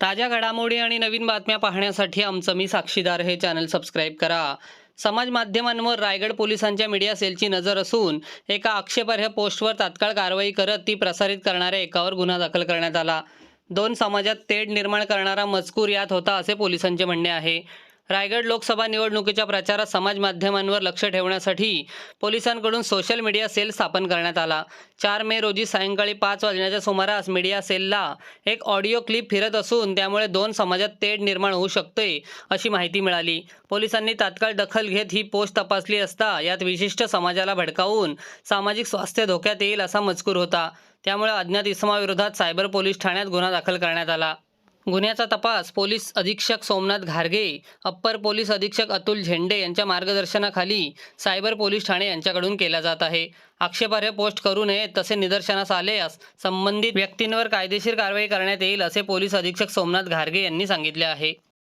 ताज्या घडामोडी आणि नवीन बातम्या पाहण्यासाठी आमचं मी साक्षीदार हे चॅनल सबस्क्राईब करा. समाज माध्यमांवर रायगड पोलिसांच्या मीडिया सेलची नजर असून एका आक्षेपार्ह पोस्टवर तात्काळ कारवाई करत ती प्रसारित करणाऱ्या एकावर गुन्हा दाखल करण्यात आला. दोन समाजात तेढ निर्माण करणारा मजकूर यात होता असे पोलिसांचे म्हणणे आहे. रायगड लोकसभा निवडणुकीच्या प्रचारात समाज माध्यमांवर लक्ष ठेवण्यासाठी पोलिसांकडून सोशल मीडिया सेल स्थापन करण्यात आला. चार मे रोजी सायंकाळी पाच वाजण्याच्या सुमारास मीडिया सेलला एक ऑडिओ क्लिप फिरत असून त्यामुळे दोन समाजात तेढ निर्माण होऊ शकते अशी माहिती मिळाली. पोलिसांनी तात्काळ दखल घेत ही पोस्ट तपासली असता यात विशिष्ट समाजाला भडकावून सामाजिक स्वास्थ्य धोक्यात येईल असा मजकूर होता. त्यामुळे अज्ञात इसमाविरोधात सायबर पोलीस ठाण्यात गुन्हा दाखल करण्यात आला. गुन्ह्याचा तपास पोलीस अधीक्षक सोमनाथ घारगे अप्पर पोलीस अधीक्षक अतुल झेंडे यांच्या मार्गदर्शनाखाली सायबर पोलीस ठाणे यांच्याकडून केला जात आहे. आक्षेपार्ह पोस्ट करू नये तसे निदर्शनास आल्यास संबंधित व्यक्तींवर कायदेशीर कारवाई करण्यात येईल असे पोलीस अधीक्षक सोमनाथ घारगे यांनी सांगितले आहे.